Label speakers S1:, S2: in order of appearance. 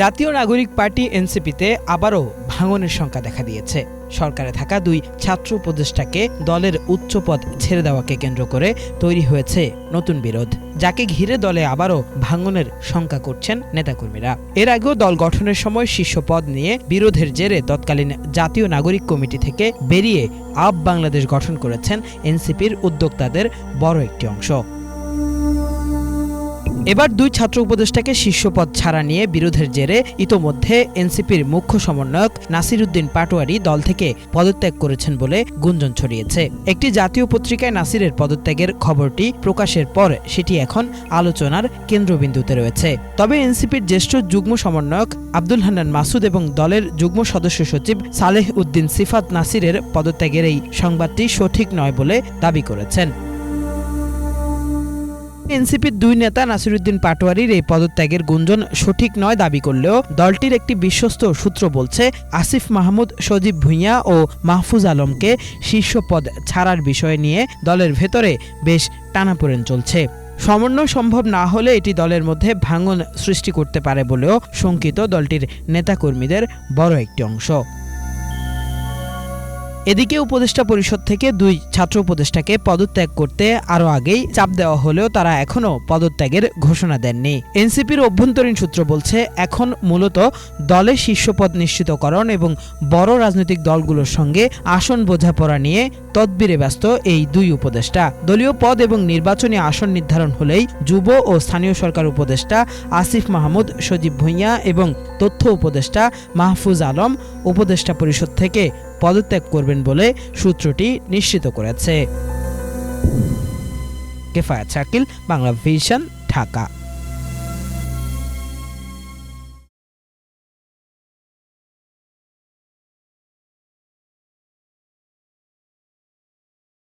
S1: জাতীয় নাগরিক পার্টি এনসিপিতে আবারও ভাঙনের সংখ্যা দেখা দিয়েছে। সরকারে থাকা দুই ছাত্র উপদেষ্টাকে দলের উচ্চ পদ ছেড়ে দেওয়াকে কেন্দ্র করে তৈরি হয়েছে নতুন বিরোধ। যাকে ঘিরে দলে আবারও ভাঙনের শঙ্কা করছেন নেতাকর্মীরা। এর আগেও দল গঠনের সময় শীর্ষ পদ নিয়ে বিরোধের জেরে তৎকালীন জাতীয় নাগরিক কমিটি থেকে বেরিয়ে আপ বাংলাদেশ গঠন করেছেন এনসিপির উদ্যোক্তাদের বড় একটি অংশ। এবার দুই ছাত্র উপদেষ্টাকে শীর্ষ পদ ছাড়া নিয়ে বিরোধের জেরে ইতোমধ্যে এনসিপির মুখ্য সমন্বয়ক নাসিরুদ্দিন পাটোয়ারি দল থেকে পদত্যাগ করেছেন বলে গুঞ্জন ছড়িয়েছে। একটি জাতীয় পত্রিকায় নাসিরের পদত্যাগের খবরটি প্রকাশের পর সেটি এখন আলোচনার কেন্দ্রবিন্দুতে রয়েছে। তবে এনসিপির জ্যেষ্ঠ যুগ্ম সমন্বয়ক আব্দুল হান্নান মাসুদ এবং দলের যুগ্ম সদস্য সচিব সালেহ উদ্দিন সিফাত নাসিরের পদত্যাগের এই সংবাদটি সঠিক নয় বলে দাবি করেছেন। এনসিপির দুই নেতা নাসিরুদ্দিন পাটোয়ারির এই পদত্যাগের গুঞ্জন সঠিক নয় দাবি করলেও দলটির একটি বিশ্বস্ত সূত্র বলছে, আসিফ মাহমুদ, সজীব ভুঁইয়া ও মাহফুজ আলমকে শীর্ষ পদ ছাড়ার বিষয় নিয়ে দলের ভেতরে বেশ টানাপোড়েন চলছে। সমন্বয় সম্ভব না হলে এটি দলের মধ্যে ভাঙন সৃষ্টি করতে পারে বলেও শঙ্কিত দলটির নেতাকর্মীদের বড় একটি অংশ। এদিকে উপদেষ্টা পরিষদ থেকে দুই ছাত্র উপদেষ্টাকে পদত্যাগ করতে আরও আগেই চাপ দেওয়া হলেও তারা এখনও পদত্যাগের ঘোষণা দেননি। এনসিপির অভ্যন্তরীণ সূত্র বলছে, এখন মূলত দলের শীর্ষপদ নিশ্চিতকরণ এবং বড় রাজনৈতিক দলগুলোর সঙ্গে আসন বোঝাপড়া নিয়ে তদবিরে ব্যস্ত এই দুই উপদেষ্টা। দলীয় পদ এবং নির্বাচনী আসন নির্ধারণ হলেই যুব ও স্থানীয় সরকার উপদেষ্টা আসিফ মাহমুদ, সজীব ভুঁইয়া এবং তথ্য উপদেষ্টা মাহফুজ আলম উপদেষ্টা পরিষদ থেকে পদত্যাগ করবেন বলে সূত্রটি নিশ্চিত করেছে। কেফায়াত শাকিল বাংলা ভিশন ঢাকা।